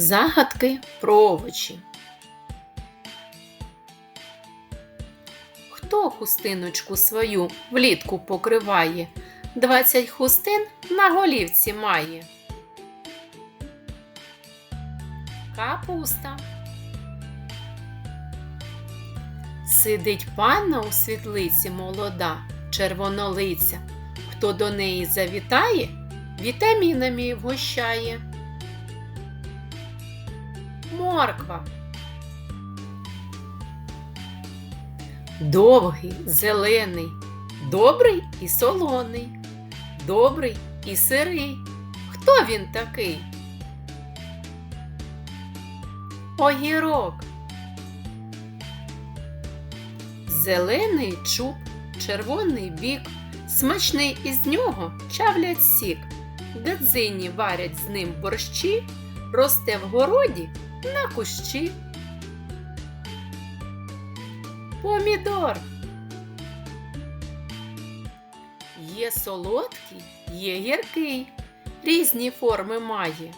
Загадки про овочі. Хто хустиночку свою влітку покриває? Двадцять хустин на голівці має. Капуста. Сидить панна у світлиці молода, червонолиця. Хто до неї завітає, вітамінами вгощає. Морква. Довгий, зелений, добрий і солоний, добрий і сирий. Хто він такий? Огірок. Зелений чуб, червоний бік, смачний із нього чавлять сік. Гадзині варять з ним борщі, росте в городі на кущі. Помідор. Є солодкий, є гіркий, різні форми має.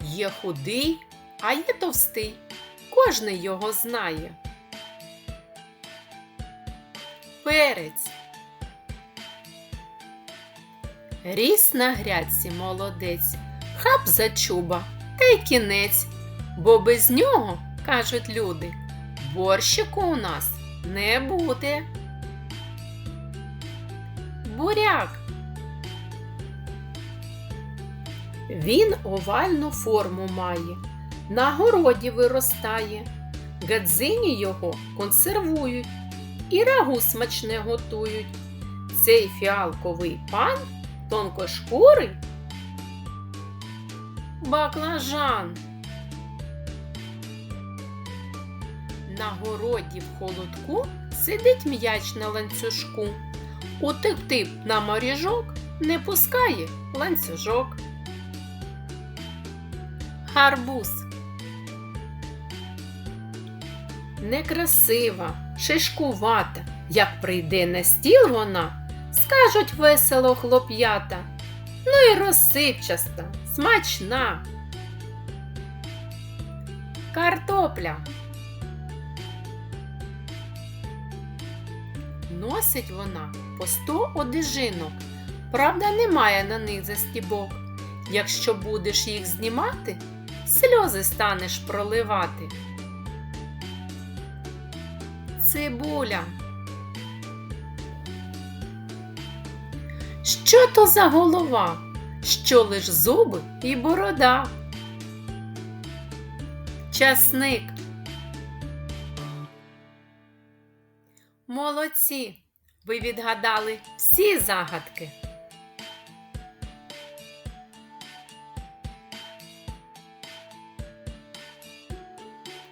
Є худий, а є товстий. Кожний його знає. Перець. Ріс на грядці молодець, хап за чуба, та й кінець, бо без нього, кажуть люди, борщику у нас не буде. Буряк. Він овальну форму має, на городі виростає, гадзині його консервують і рагу смачне готують. Цей фіалковий пан тонкошкурий баклажан. На городі в холодку сидить м'яч на ланцюжку. Утекти на моріжок не пускає ланцюжок. Гарбуз. Некрасива, шишкувата. Як прийде на стіл вона, скажуть весело хлоп'ята. Ну і розсипчаста, смачна. Картопля. Носить вона по сто одежинок. Правда, немає на них застібок. Якщо будеш їх знімати, сльози станеш проливати. Цибуля. Що то за голова? Що лиш зуби і борода? Часник. Молодці! Ви відгадали всі загадки.